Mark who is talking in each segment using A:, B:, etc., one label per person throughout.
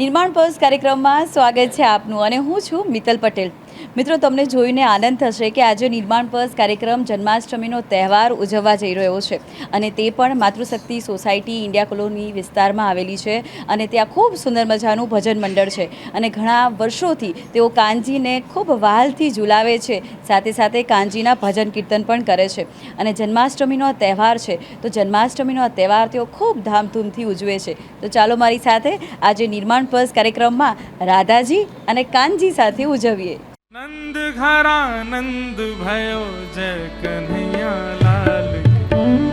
A: નિર્માણ પર્સ કાર્યક્રમમાં સ્વાગત છે આપનું અને હું છું મિત્તલ પટેલ. મિત્રો, તમને જોઈને આનંદ થશે કે આજે નિર્માણ પર્સ કાર્યક્રમ જન્માષ્ટમીનો તહેવાર ઉજવવા જઈ રહ્યો છે અને તે પણ માતૃશક્તિ સોસાયટી ઇન્ડિયા કોલોની વિસ્તારમાં આવેલી છે અને ત્યાં ખૂબ સુંદર મજાનું ભજન મંડળ છે અને ઘણા વર્ષોથી તેઓ કાનજીને ખૂબ વહાલથી ઝુલાવે છે. સાથે સાથે કાનજીના ભજન કીર્તન પણ કરે છે અને જન્માષ્ટમીનો તહેવાર છે તો જન્માષ્ટમીનો આ તહેવાર તેઓ ખૂબ ધામધૂમથી ઉજવે છે. તો ચાલો મારી સાથે આજે નિર્માણ પર્સ કાર્યક્રમમાં રાધાજી અને કાનજી સાથે ઉજવીએ.
B: નંદ ઘરા નંદ ભયો જય કન્હૈયા લાલ.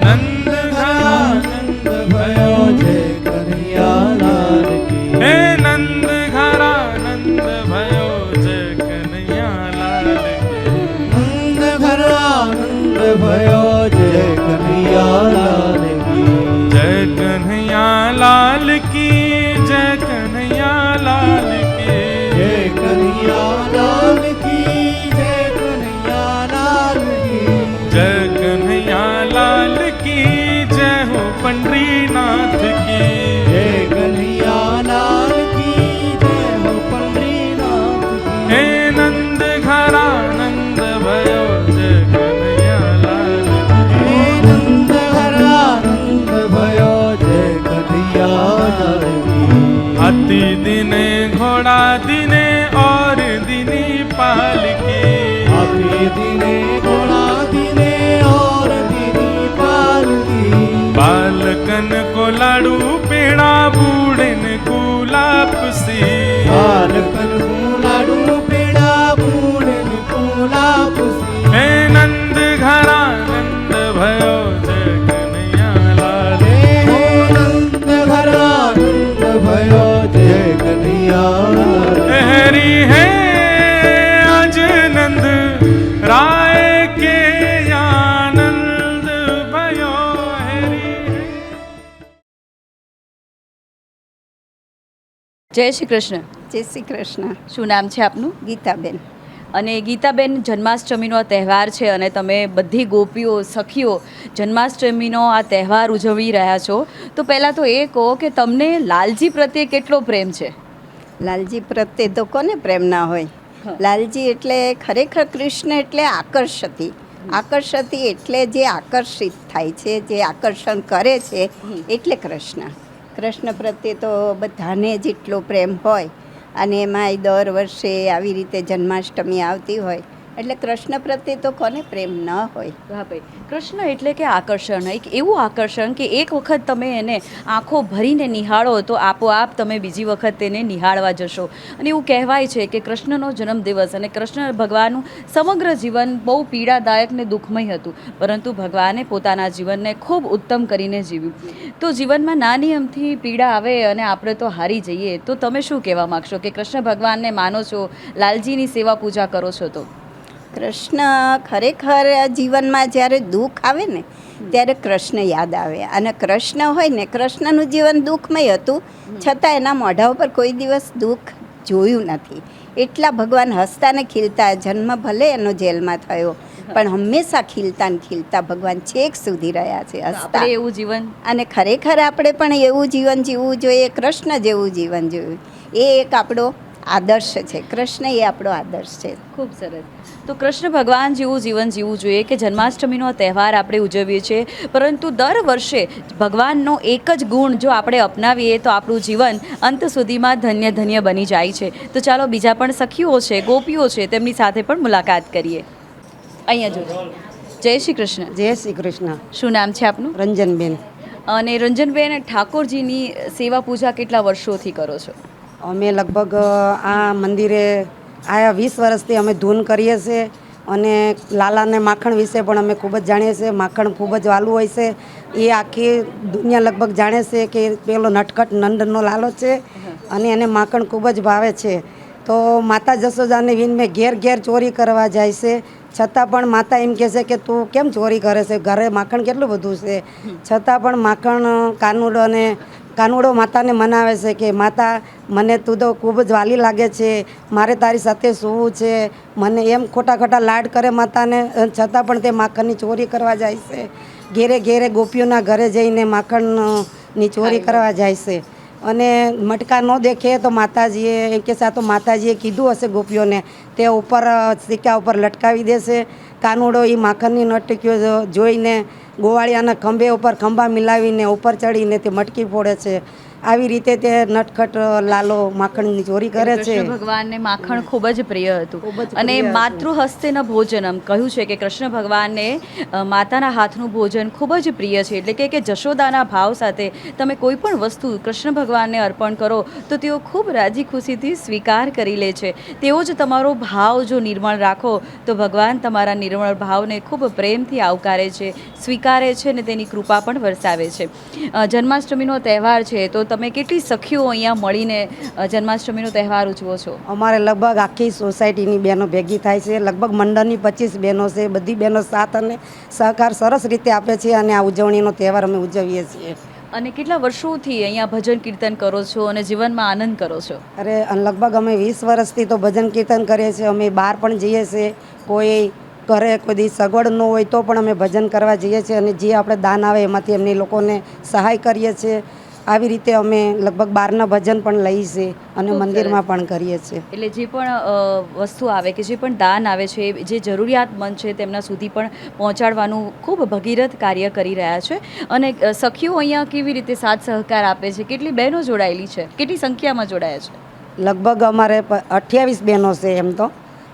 B: નંદ ઘરા
C: નંદ ભયો જય
B: Dinek જય
A: શ્રી કૃષ્ણ.
D: જય શ્રી કૃષ્ણ.
A: શું નામ છે આપનું?
D: ગીતાબેન.
A: અને ગીતાબેન જન્માષ્ટમીનો આ તહેવાર છે અને તમે બધી ગોપીઓ સખીઓ જન્માષ્ટમીનો આ તહેવાર ઉજવી રહ્યા છો. તો પહેલાં તો એ કહો કે તમને લાલજી પ્રત્યે કેટલો પ્રેમ છે?
D: લાલજી પ્રત્યે તો કોને પ્રેમ ના હોય? લાલજી એટલે ખરેખર કૃષ્ણ એટલે આકર્ષતી. આકર્ષતી એટલે જે આકર્ષિત થાય છે જે આકર્ષણ કરે છે એટલે કૃષ્ણ. કૃષ્ણ પ્રત્યે તો બધાને જેટલો પ્રેમ હોય અને એમાંય દર વર્ષે આવી રીતે જન્માષ્ટમી આવતી હોય એટલે કૃષ્ણ પ્રત્યે તો કોને પ્રેમ ન હોય.
A: હા ભાઈ. કૃષ્ણ એટલે કે આકર્ષણ. એક એવું આકર્ષણ કે એક વખત તમે એને આંખો ભરીને નિહાળો તો આપોઆપ તમે બીજી વખત તેને નિહાળવા જશો. અને એવું કહેવાય છે કે કૃષ્ણનો જન્મદિવસ અને કૃષ્ણ ભગવાનનું સમગ્ર જીવન બહુ પીડાદાયક ને દુઃખમય હતું. પરંતુ ભગવાને પોતાના જીવનને ખૂબ ઉત્તમ કરીને જીવ્યું. તો જીવનમાં નાની અમથી પીડા આવે અને આપણે તો હારી જઈએ, તો તમે શું કહેવા માગશો કે કૃષ્ણ ભગવાનને માનો છો, લાલજીની સેવા પૂજા કરો છો તો?
D: કૃષ્ણ ખરેખર જીવનમાં જ્યારે દુઃખ આવે ને ત્યારે કૃષ્ણ યાદ આવે. અને કૃષ્ણ હોય ને કૃષ્ણનું જીવન દુઃખમય હતું. છતાં એના મોઢા ઉપર કોઈ દિવસ દુઃખ જોયું નથી. એટલા ભગવાન હસતા ને ખીલતા જન્મ ભલે એનો જેલમાં થયો પણ હંમેશા ખીલતા ને ખીલતા ભગવાન છેક સુધી રહ્યા છે હસતા.
A: એવું જીવન?
D: અને ખરેખર આપણે પણ એવું જીવન જીવવું જોઈએ કૃષ્ણ જેવું જીવન જોયું એ એક આપણો આદર્શ છે. કૃષ્ણ એ આપણો આદર્શ છે.
A: ખૂબ સરસ. તો કૃષ્ણ ભગવાન જેવું જીવન જીવવું જોઈએ કે જન્માષ્ટમીનો તહેવાર આપણે ઉજવીએ છીએ. પરંતુ દર વર્ષે ભગવાનનો એક જ ગુણ જો આપણે અપનાવીએ તો આપણું જીવન અંત સુધીમાં ધન્ય ધન્ય બની જાય છે. તો ચાલો બીજા પણ સખીઓ છે ગોપીઓ છે તેમની સાથે પણ મુલાકાત કરીએ. અહીંયા જોજો. જય શ્રી કૃષ્ણ.
E: જય શ્રી કૃષ્ણ.
A: શું નામ છે આપનું?
E: રંજનબેન.
A: અને રંજનબેન ઠાકોરજીની સેવા પૂજા કેટલા વર્ષોથી કરો છો?
E: અમે લગભગ આ મંદિરે આયા વીસ વર્ષથી અમે ધૂન કરીએ છીએ અને લાલાને માખણ વિશે પણ અમે ખૂબ જ જાણીએ છીએ. માખણ ખૂબ જ વાલું હોય છે. એ આખી દુનિયા લગભગ જાણે છે કે પેલો નટખટ નંદનો લાલો છે અને એને માખણ ખૂબ જ ભાવે છે. તો માતા જશોદાને વિન મેં ઘેર ઘેર ચોરી કરવા જાય છે. છતાં પણ માતા એમ કહે છે કે તું કેમ ચોરી કરે છે? ઘરે માખણ કેટલું બધું છે? છતાં પણ માખણ, કાનુડો અને કાનુડો માતાને મનાવે છે કે માતા મને તું તો ખૂબ જ વાલી લાગે છે. મારે તારી સાથે સૂવું છે. મને એમ ખોટા ખોટા લાડ કરે માતાને છતાં પણ તે માખણની ચોરી કરવા જાય છે. ઘેરે ઘેરે ગોપીઓના ઘરે જઈને માખણની ચોરી કરવા જાય છે. અને મટકા ન દેખે તો માતાજીએ કે આ તો માતાજીએ કીધું હશે ગોપીઓને. તે ઉપર સિક્કા ઉપર લટકાવી દેશે. કાનુડો એ માખણની નર્તકીઓ જોઈને ગોવાળિયાના ખંભે ઉપર ખંભા મિલાવીને ઉપર ચડીને તે મટકી ફોડે છે. આવી રીતે તે નટખટ લાલો માખણની ચોરી કરે છે.
A: ભગવાનને માખણ ખૂબ જ પ્રિય હતું. અને. માતૃ હસ્તેના ભોજનમ કહ્યું છે કે કૃષ્ણ ભગવાનને માતાના હાથનું ભોજન ખૂબ જ પ્રિય છે. એટલે કે કે જશોદાના ભાવ સાથે તમે કોઈ પણ વસ્તુ કૃષ્ણ ભગવાનને અર્પણ કરો તો તેઓ ખૂબ રાજી ખુશીથી સ્વીકાર કરી લે છે. તેવો જ તમારો ભાવ જો નિર્મળ રાખો તો ભગવાન તમારા નિર્મળ ભાવને ખૂબ પ્રેમથી આવકારે છે સ્વીકારે છે અને તેની કૃપા પણ વરસાવે છે. જન્માષ્ટમીનો તહેવાર છે તો તમે કેટલી સખીઓ અહીંયા મળીને જન્માષ્ટમીનો તહેવાર ઉજવો છો?
E: અમારે લગભગ આખી સોસાયટીની બહેનો ભેગી થાય છે. લગભગ મંડળની પચીસ બહેનો છે. બધી બહેનો સાથ અને સહકાર સરસ રીતે આપે છે અને આ ઉજવણીનો તહેવાર અમે ઉજવીએ છીએ.
A: અને કેટલા વર્ષોથી અહીંયા ભજન કીર્તન કરો છો અને જીવનમાં આનંદ કરો છો?
E: અરે લગભગ અમે વીસ વર્ષથી તો ભજન કીર્તન કરીએ છીએ. અમે બહાર પણ જઈએ છીએ. કોઈ ઘરે કોઈ દી સગવડ ન હોય તો પણ અમે ભજન કરવા જઈએ છીએ અને જે આપણે દાન આવે એમાંથી એમની લોકોને સહાય કરીએ છીએ. આવી રીતે અમે લગભગ બહારના ભજન પણ લઈ છે અને મંદિરમાં પણ કરીએ છીએ.
A: એટલે જે પણ વસ્તુ આવે કે જે પણ દાન આવે છે જે જરૂરિયાતમંદ છે તેમના સુધી પણ પહોંચાડવાનું ખૂબ ભગીરથ કાર્ય કરી રહ્યા છે. અને સખીઓ અહીંયા કેવી રીતે સાથ સહકાર આપે છે? કેટલી બહેનો જોડાયેલી છે? કેટલી સંખ્યામાં જોડાયા છે?
E: લગભગ અમારે અઠ્યાવીસ બહેનો છે એમ તો.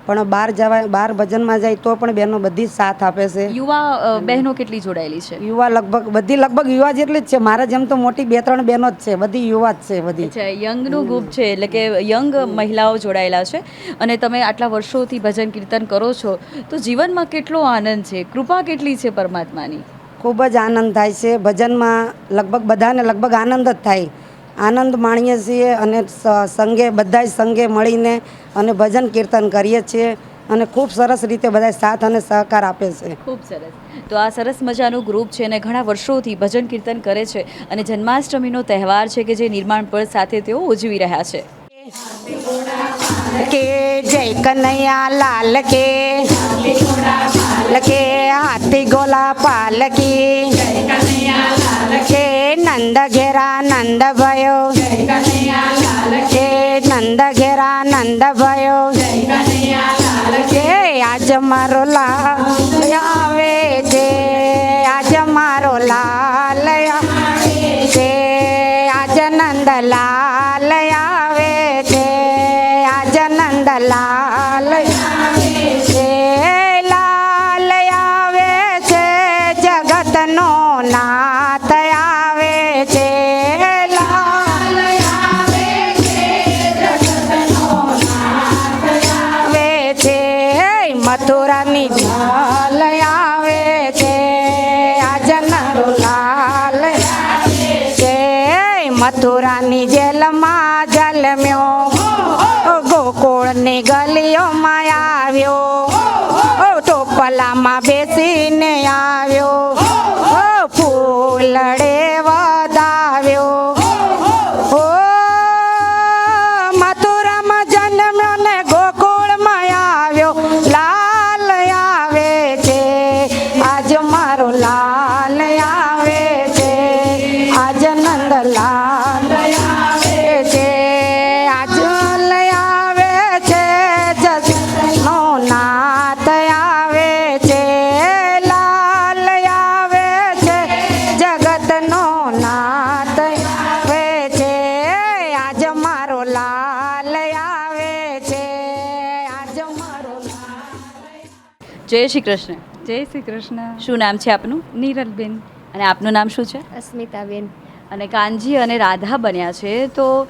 E: પણ બહાર જવા બહાર ભજનમાં જાય તો પણ બહેનો બધી સાથ આપે છે.
A: યુવા બહેનો કેટલી જોડાયેલી છે?
E: યુવા લગભગ બધી લગભગ યુવા જેટલી જ છે. મારા જેમ તો મોટી બે ત્રણ બહેનો જ છે. બધી યુવા જ છે બધી.
A: યંગનું ગ્રુપ છે એટલે કે યંગ મહિલાઓ જોડાયેલા છે. અને તમે આટલા વર્ષોથી ભજન કીર્તન કરો છો તો જીવનમાં કેટલો આનંદ છે? કૃપા કેટલી છે પરમાત્માની?
E: ખૂબ જ આનંદ થાય છે. ભજનમાં લગભગ બધાને લગભગ આનંદ જ થાય. આનંદ માણીએ છીએ અને સ- સંગે બધા સંગે મળીને અને ભજન કીર્તન કરીએ છીએ અને ખૂબ સરસ રીતે બધા સાથ અને સહકાર આપે છે.
A: ખૂબ સરસ. તો આ સરસ મજાનું ગ્રુપ છે અને ઘણા વર્ષોથી ભજન કીર્તન કરે છે અને જન્માષ્ટમીનો તહેવાર છે કે જે નિર્માણ પળ સાથે તેઓ ઉજવી રહ્યા છે.
E: કે જય કનૈયા લાલ કે કે હાથી ગોલા પાલકી નંદ ઘેરા નંદ ભયો કે નંદ ઘેરા નંદ ભયો કે આજ મારો લાલ
A: જય શ્રી કૃષ્ણ.
F: જય શ્રી કૃષ્ણ.
A: શું નામ છે આપનું?
F: નીરલબેન.
A: અને આપનું નામ શું છે?
F: અસ્મિતાબેન.
A: અને કાનજી અને રાધા બન્યા છે તો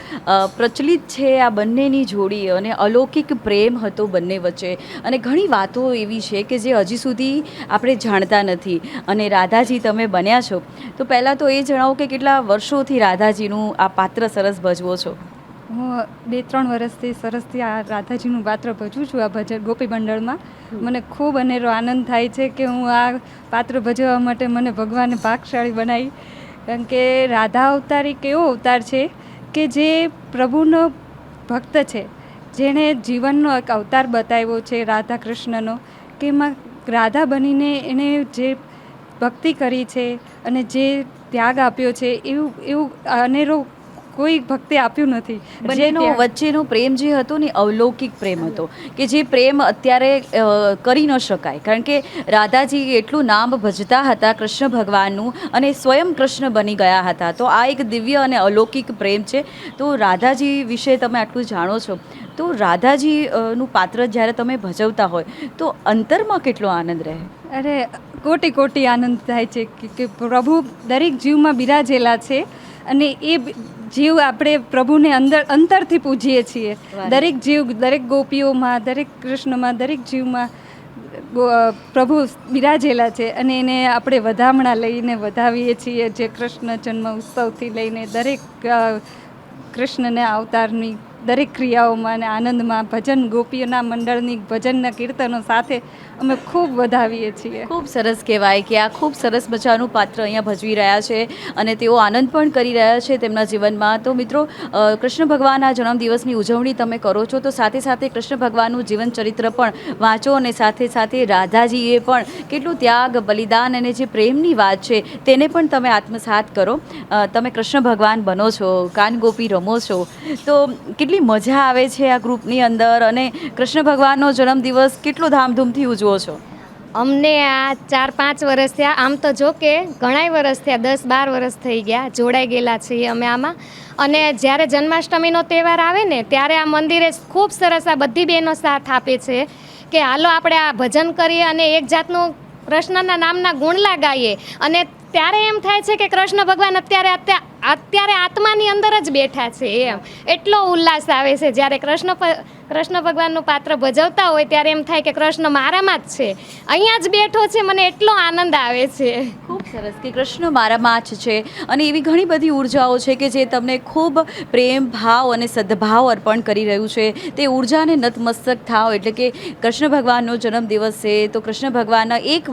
A: પ્રચલિત છે આ બંનેની જોડી અને અલૌકિક પ્રેમ હતો બંને વચ્ચે. અને ઘણી વાતો એવી છે કે જે હજી સુધી આપણે જાણતા નથી. અને રાધાજી તમે બન્યા છો. તો પહેલાં તો એ જણાવો કે કેટલા વર્ષોથી રાધાજીનું આ પાત્ર સરસ ભજવો છો.
F: હું બે ત્રણ વર્ષથી સરસથી આ રાધાજીનું પાત્ર ભજું છું, આ ભજન ગોપી મંડળમાં. મને ખૂબ અનેરો આનંદ થાય છે કે હું આ પાત્ર ભજવવા માટે મને ભગવાને ભાગશાળી બનાવી. કારણ કે રાધા અવતાર એક એવો અવતાર છે કે જે પ્રભુનો ભક્ત છે. જેણે જીવનનો એક અવતાર બતાવ્યો છે રાધા કૃષ્ણનો કે એમાં રાધા બનીને એણે જે ભક્તિ કરી છે અને જે ત્યાગ આપ્યો છે, એવું એવું અનેરો કોઈ ભક્તિ આપ્યું નથી. જેનો
A: બંનેનો વચ્ચેનો પ્રેમ જે હતો ને અવલૌકિક પ્રેમ હતો કે જે પ્રેમ અત્યારે કરી ન શકાય. કારણ કે રાધાજી એટલું નામ ભજતા હતા કૃષ્ણ ભગવાનનું અને સ્વયં કૃષ્ણ બની ગયા હતા. તો આ એક દિવ્ય અને અલૌકિક પ્રેમ છે. તો રાધાજી વિશે તમે આટલું જાણો છો. તો રાધાજી નું પાત્ર જ્યારે તમે ભજવતા હોય તો અંતરમાં કેટલો આનંદ રહે?
F: અરે કોટી કોટી આનંદ થાય છે કે કે પ્રભુ દરેક જીવમાં બિરાજેલા છે અને એ જીવ આપણે પ્રભુને અંદર અંતરથી પૂજીએ છીએ. દરેક જીવ દરેક ગોપીઓમાં દરેક કૃષ્ણમાં દરેક જીવમાં પ્રભુ બિરાજેલા છે અને એને આપણે વધામણા લઈને વધાવીએ છીએ જે કૃષ્ણ જન્મ ઉત્સવથી લઈને દરેક કૃષ્ણને અવતારની દરેક ક્રિયાઓમાં અને આનંદમાં ભજન ગોપીઓના મંડળની ભજનના કીર્તનો સાથે અમે ખૂબ વધાવીએ છીએ.
A: ખૂબ સરસ કહેવાય કે આ ખૂબ સરસ મજાનું પાત્ર અહીંયા ભજવી રહ્યા છે અને તેઓ આનંદ પણ કરી રહ્યા છે તેમના જીવનમાં. તો મિત્રો કૃષ્ણ ભગવાનના જન્મદિવસની ઉજવણી તમે કરો છો તો સાથે સાથે કૃષ્ણ ભગવાનનું જીવન ચરિત્ર પણ વાંચો અને સાથે સાથે રાધાજીએ પણ કેટલું ત્યાગ, બલિદાન અને જે પ્રેમની વાત છે તેને પણ તમે આત્મસાત કરો. તમે કૃષ્ણ ભગવાન બનો છો, કાન ગોપી રમો છો, તો કેટલી મજા આવે છે આ ગ્રુપની અંદર અને કૃષ્ણ ભગવાનનો જન્મદિવસ કેટલો ધામધૂમથી ઉજવો છો.
G: અમને આ ચાર, પાંચ વર્ષ થયા. આમ તો જો કે ઘણાય વર્ષ થયા, દસ, બાર વર્ષ થઈ ગયા, જોડાઈ ગયેલા છીએ અમે આમાં. અને જ્યારે જન્માષ્ટમીનો તહેવાર આવે ને, ત્યારે આ મંદિરે ખૂબ સરસ આ બધી બહેનો સાથ આપે છે કે હાલો આપણે આ ભજન કરીએ અને એક જાતનું કૃષ્ણના નામના ગુણલા ગાઈએ અને ત્યારે એમ થાય છે કે કૃષ્ણ ભગવાન અત્યારે અત્યા- અત્યારે આત્માની અંદર જ બેઠા છે એમ. એટલો ઉલ્લાસ આવે છે. જ્યારે કૃષ્ણ કૃષ્ણ ભગવાનનું પાત્ર ભજવતા હોય ત્યારે એમ થાય કે કૃષ્ણ મારામાં જ છે. અહીંયા જ બેઠો છે. મને એટલો આનંદ આવે છે.
A: ખૂબ સરસ કે કૃષ્ણ મારામાં જ છે. અને એવી ઘણી બધી ઉર્જાઓ છે કે જે તમને ખૂબ પ્રેમ, ભાવ અને સદભાવ અર્પણ કરી રહ્યું છે. તે ઉર્જાને નતમસ્તક થાવ એટલે કે કૃષ્ણ ભગવાનનો જન્મદિવસ છે. તો કૃષ્ણ ભગવાનના એક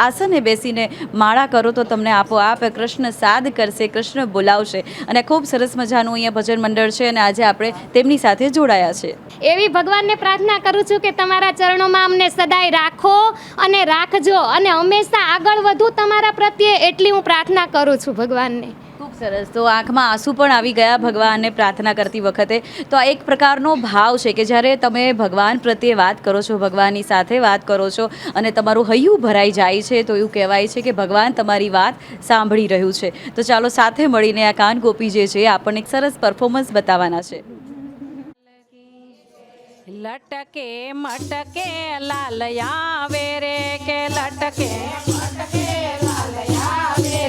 A: આસને બેસીને માળા કરો તો તમને આપોઆપ કૃષ્ણ સાદ કરશે, કૃષ્ણ બોલાવશે. અને ખૂબ સરસ મજાનું અહીંયા ભજન મંડળ છે અને આજે આપણે તેમની સાથે જોડાયા છે.
G: એવી ભગવાનને પ્રાર્થના કરું છું કે તમારા ચરણોમાં અમને સદાય રાખો અને રાખજો અને હંમેશા આગળ વધુ તમારા પ્રત્યે. એટલી હું પ્રાર્થના કરું છું ભગવાનને.
A: સરસ. તો આંખમાં આંસુ પણ આવી ગયા ભગવાનને પ્રાર્થના કરતી વખતે. તો આ એક પ્રકારનો ભાવ છે કે જ્યારે તમે ભગવાન પ્રત્યે વાત કરો છો, ભગવાનની સાથે વાત કરો છો અને તમારું હૈયું ભરાઈ જાય છે, તો એવું કહેવાય છે કે ભગવાન તમારી વાત સાંભળી રહ્યું છે. તો ચાલો સાથે મળીને આ કાન ગોપી જે છે આપણને એક સરસ પરફોર્મન્સ બતાવવાના છે.
H: લટકે મટકે લાલ આવે રે કે લટકે મટકે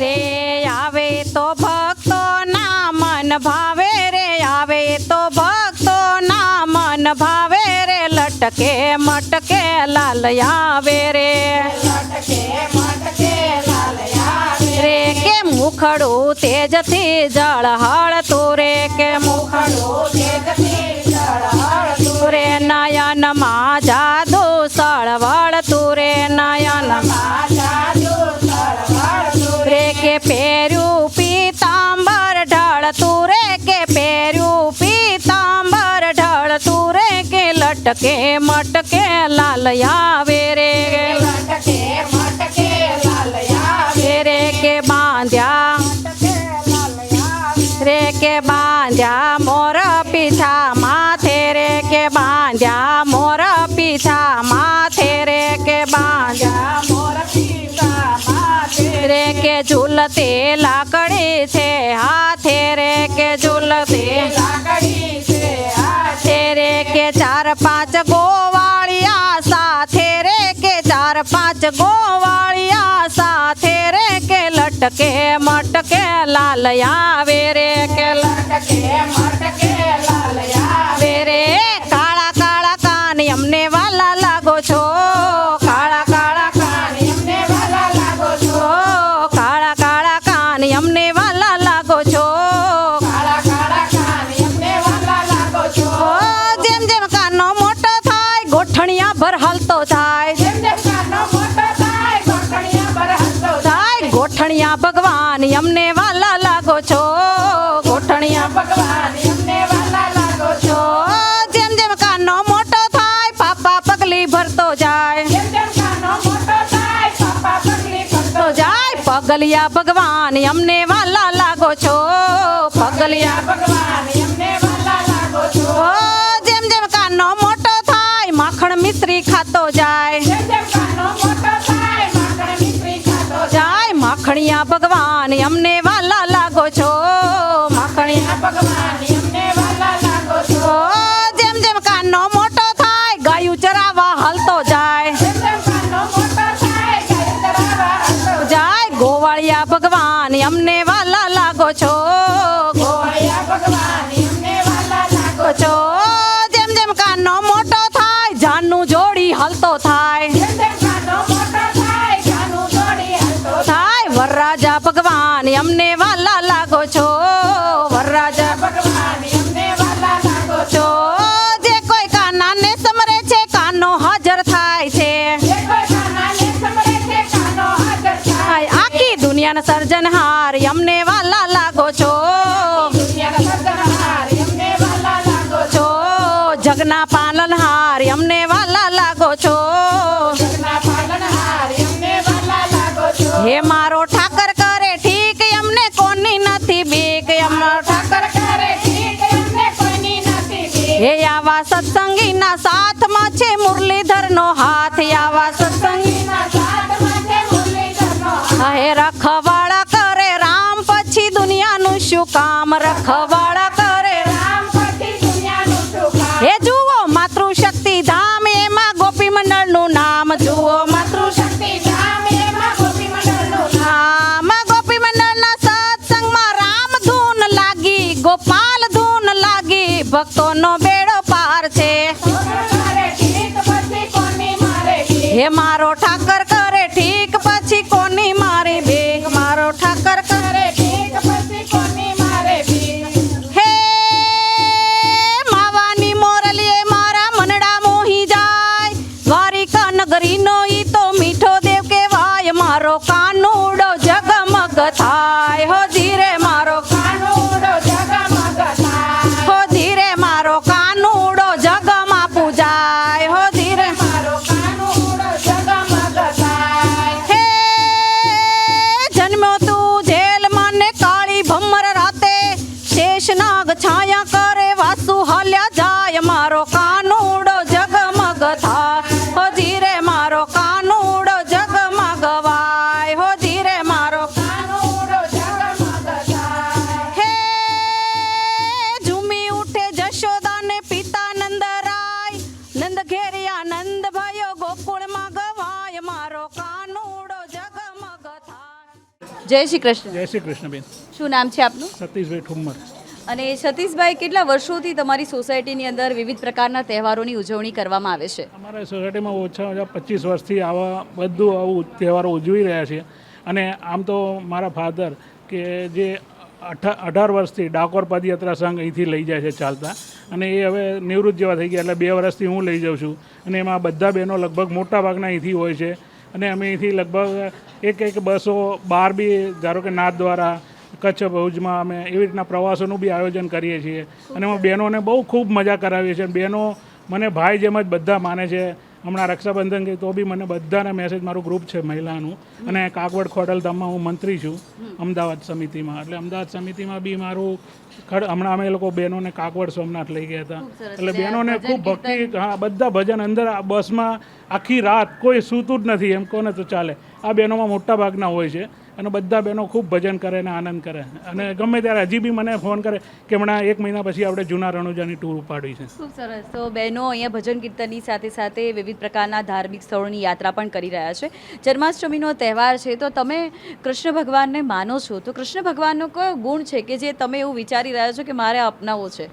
H: રે, આવે તો ભક્તો ના મન ભાવે રે, આવે તો ભક્તો ના મન ભાવે રે, લટકે મટકે લાલ આવે રે. લટકે મટકે લાલ રે કે મુખડું તેજથી જળ તું રે, કે મુખડું તેજથી કે લટકે મટકે લાલ આવે રે મટકે રે કે બાંધ્યા રે કે બાંધ્યા મોર પીછા માથે રે કે બાંધ્યા મોર પીછા માથે રે કે બાંધ્યા રે કે ઝૂલતે લાકડી છે હાથે રે કે ઝૂલતે લાકડી પાંચ ગોવાળિયા સાથે રે કે ચાર પાંચ ગોવાળિયા સાથે રે કે લટકે મટકે લાલ આવે રે કે લટકે મટકે લાલ આવે ભગવાન અમને વાલા લાગો છો. ગોઠણિયા ભગવાન અમને વાલા લાગો છો. જેમ જેમ કાનો મોટો થાય પાપા પગલી ભરતો જાય. જેમ જેમ કાનો મોટો થાય પાપા પગલી ભરતો જાય. પગલિયા ભગવાન અમને વાલા લાગો છો. પગલિયા ભગવાન અમને વાલા લાગો છો. જેમ જેમ કાનો મોટો થાય માખણ મિશ્રી ખાતો જાય. માખણિયા ભગવાન અમને વાલા લાગો છો. માખણિયા ભગવાન અમને વાલા લાગો છો. જેમ જેમ કાનો મોટો થાય ગાયું ચરાવા હાલતો જાય. જાય. ગોવાળિયા ભગવાન અમને વાલા લાગો છો. ગોવાળિયા ભગવાન અમને વાલા લાગો છો જેમ જેમ કાનો મોટો થાય જાનનું જોડી હાલતો થાય. વરરાજા ભગવાન અમને વાલા લાગો છો. વરરાજા ભગવાન અમને વાલા લાગો છો. જે કોઈ કાનાને સમરે છે કાનો હાજર થાય છે. આખી દુનિયાના સર્જનહાર અમને વાલા લાગો છો. છો. જગના પાલનહાર સત્સંગીના સાથમાં છે મુરલીધરનો હાથ, આવા સત્સંગીના હે રખવાળા કરે રામ પછી દુનિયાનું શું કામ? રખવાળા કરે રામ હે, જુઓ માતૃશક્તિ ધામ, એમાં નામ. જુઓ માતૃશક્તિ ધામ સત્સંગમાં રામ ધૂન લાગી, ગોપાલ ધૂન લાગી, ભક્તોનો બેડો જય
A: શ્રી કૃષ્ણ.
I: જય શ્રી કૃષ્ણબેન.
A: શું નામ છે આપનું?
I: સતીશભાઈ ઠુમ્મર.
A: અને સતીશભાઈ કેટલા વર્ષોથી તમારી સોસાયટીની અંદર વિવિધ પ્રકારના તહેવારોની ઉજવણી કરવામાં આવે છે?
I: અમારા સોસાયટીમાં ઓછા ઓછા પચીસ વર્ષથી આવા બધું આવું તહેવારો ઉજવી રહ્યા છે. અને આમ તો મારા ફાધર કે જે અઢાર વર્ષથી ડાકોર પદયાત્રા સંઘ અહીંથી લઈ જાય છે ચાલતા. અને એ હવે નિવૃત્ત જેવા થઈ ગયા એટલે બે વર્ષથી હું લઈ જાઉં છું. અને એમાં બધા બહેનો લગભગ મોટા ભાગના અહીંથી હોય છે. અને અમે અહીંથી લગભગ એક એક બસો બાર બી ધારો કે નાથ દ્વારા, કચ્છ ભુજમાં અમે એવી રીતના પ્રવાસોનું બી આયોજન કરીએ છીએ. અને અમે બહેનોને બહુ ખૂબ મજા કરાવીએ છીએ. બહેનો મને ભાઈ જેમ જ બધા માને છે. હમણાં રક્ષાબંધન ગઈ તો બી મને બધાને મેસેજ મારું ગ્રુપ છે મહિલાનું. અને કાકવડ ખોડલધામમાં હું મંત્રી છું, અમદાવાદ સમિતિમાં. એટલે અમદાવાદ સમિતિમાં બી મારું હમણાં અમે લોકો બહેનોને કાગવડ સોમનાથ લઈ ગયા હતા. એટલે બહેનોને ખૂબ ભક્તિ હા બધા ભજન અંદર આ બસમાં આખી રાત કોઈ સૂતું જ નથી એમ કોને તો ચાલે. આ બહેનોમાં મોટા ભાગના હોય છે. અને બધા બહેનો ખૂબ ભજન કરે અને આનંદ કરે. અને ગમે ત્યારે હજી બી મને ફોન કરે કે હમણાં એક મહિના પછી આપણે જૂના રણુજાની ટૂર ઉપાડી છે.
A: ખૂબ સરસ. તો બહેનો અહીંયા ભજન કીર્તનની સાથે સાથે વિવિધ પ્રકારના ધાર્મિક સ્થળોની યાત્રા પણ કરી રહ્યા છે. જન્માષ્ટમીનો તહેવાર છે તો તમે કૃષ્ણ ભગવાનને માનો છો? તો કૃષ્ણ ભગવાનનો કયો ગુણ છે કે જે તમે એવું વિચારી રહ્યા છો કે મારે અપનાવવો છે?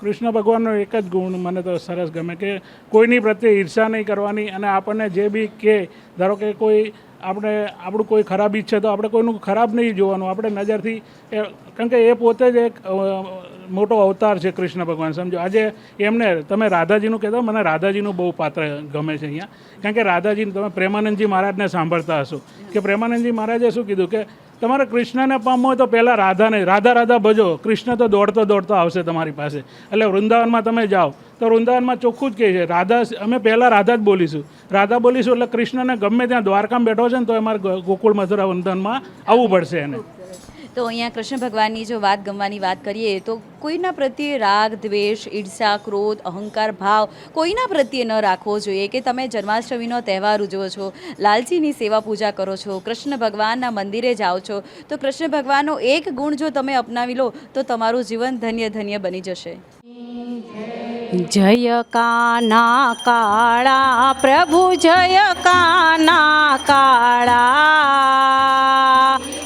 I: કૃષ્ણ ભગવાનનો એક જ ગુણ મને તો સરસ ગમે કે કોઈની પ્રત્યે ઈર્ષા નહીં કરવાની અને આપણને જે બી કે ધારો કે કોઈ આપણે આપણું કોઈ ખરાબ ઈચ્છે તો આપણે કોઈનું ખરાબ નહીં જોવાનું. આપણે નજરથી એ કારણ કે એ પોતે જ એક મોટો અવતાર છે કૃષ્ણ ભગવાન. સમજો, આજે એમને, તમે રાધાજીનું કહેતા મને રાધાજીનું બહુ પાત્ર ગમે છે અહીંયા. કારણ કે રાધાજીને તમે પ્રેમાનંદજી મહારાજને સાંભળતા હશો. કે પ્રેમાનંદજી મહારાજે શું કીધું કે તમારે કૃષ્ણને પામવો હોય તો પહેલાં રાધાને, રાધા રાધા ભજો. કૃષ્ણ તો દોડતો દોડતો આવશે તમારી પાસે. એટલે વૃંદાવનમાં તમે જાઓ. તો વૃંદાવનમાં ચોખ્ખું જ કહે છે, રાધા, અમે પહેલાં રાધા જ બોલીશું. રાધા બોલીશું એટલે કૃષ્ણને ગમે ત્યાં દ્વારકામાં બેઠો છે ને તો અમારે ગોકુળ મથુરા વૃંદાવનમાં આવવું પડશે એને.
A: તો અહીંયા કૃષ્ણ ભગવાનની જો વાત ગમવાની વાત કરીએ તો કોઈના પ્રત્યે રાગ, દ્વેષ, ઈર્ષા, ક્રોધ, અહંકાર, ભાવ કોઈના પ્રત્યે ન રાખવો જોઈએ કે તમે જન્માષ્ટમીનો તહેવાર ઉજવો છો, લાલજીની સેવા પૂજા કરો છો, કૃષ્ણ ભગવાનના મંદિરે જાઓ છો, તો કૃષ્ણ ભગવાનનો એક ગુણ જો તમે અપનાવી લો તો તમારું જીવન ધન્ય ધન્ય બની જશે.
H: જય કાના કાળા, પ્રભુ જય કાના કાળા.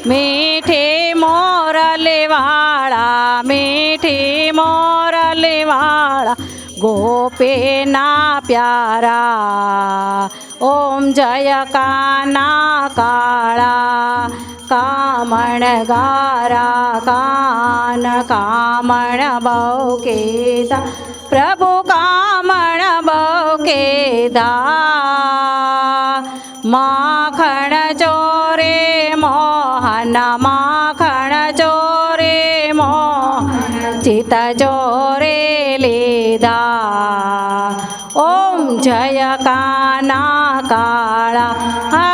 H: મીઠે મોરલેવાળા મીઠે મોરલેવાળા વાળા ગોપીના પ્યારા. ઓમ જય કાના કાળા. કામણ ગારા, કાન કામણ બહુ પ્રભુ કામણ બહુ કેદા માખણ ચોરે મોહન, માખણ ચોરે મોહન ચિત ચોરે લીધા. ઓમ જય કાના કાળા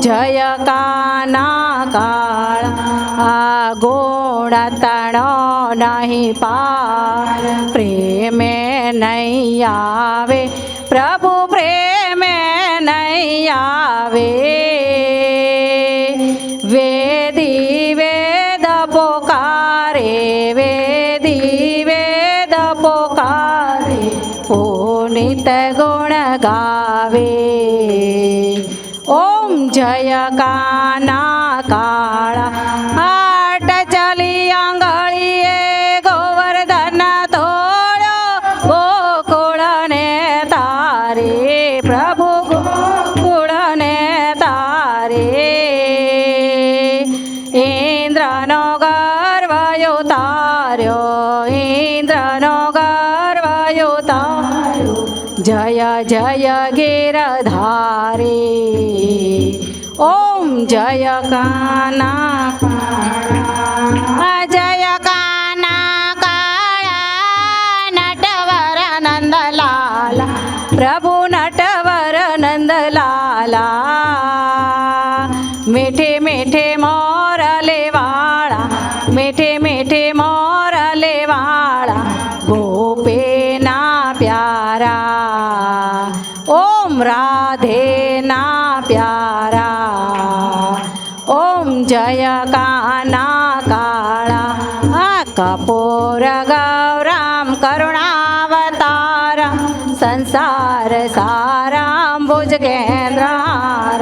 H: જય કાના કાળા ગુણ તણો નહીં પાર. પ્રેમે નહીં આવે, પ્રભુ પ્રેમે નહીં આવે. વેદી વેદ પોકારે, વેદી વેદ પોકારે. પુનિત ગુણ ઓમ જય કાના કાળા આટ ચલી આંગળીએ ગોવર્ધન તોડો ગોકુળને તારે પ્રભુ ગોકુળને તારે ઇન્દ્રનો ગર્વયો તાર્યો ઇન્દ્રનો ગર્વયો તાર્યો જય જય ગિરધારે જય કાના. સંસાર સારામ ભુજગેન્દ્રાર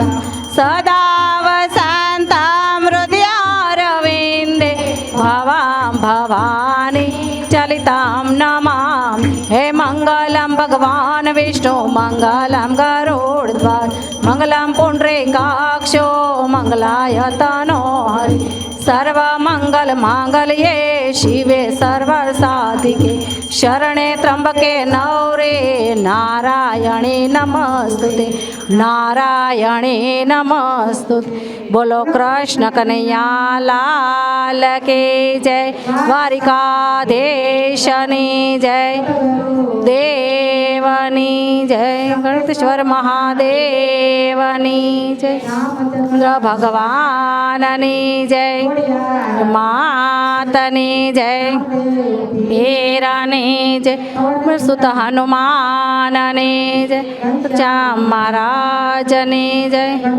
H: સદા વસંતામ હૃદયારવિંદે ભવામ ભવાની ચલિતામ નમામ. હે મંગલમ ભગવાન વિષ્ણુ, મંગલમ ગરુડધ્વજ મંગલમ પુંડરીકાક્ષો, મંગલાયતનો હરિ. સર્વમંગલ માંગલ્યે શિવે સર્વ સાધિકે શરણે ત્રંબકે નવરે, નારાયણે નમસ્તુતે નારાયણે નમસ્તુતે. બોલો કૃષ્ણ કનૈયા, લાલ કે જય? દ્વારિકાધીશની જય, દેવની જય ગણેશ્વર મહાદેવની જય, ભગવાનની જય, માતની જય હેરાની જય સુત હનુમાનની જય ચામ મહારાજની જય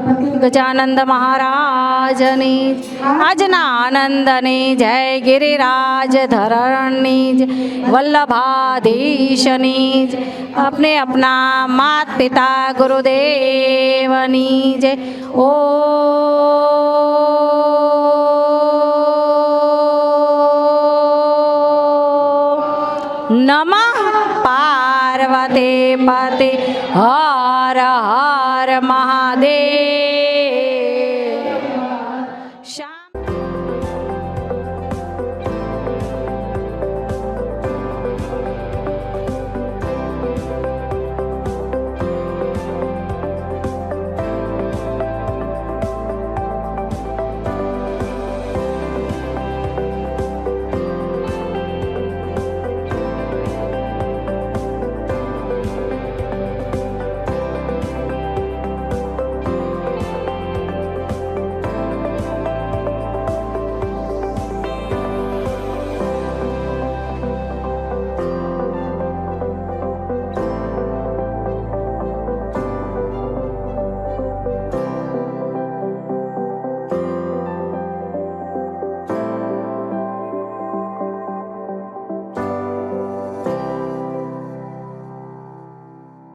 H: ગજાનંદ મહારાજની આજના આનંદની જય ગિરિરાજ ધરણની જય વલ્લભાધીશની જય अपने अपना मात पिता गुरुदेवनी जय ओ પતિ મહાદેવ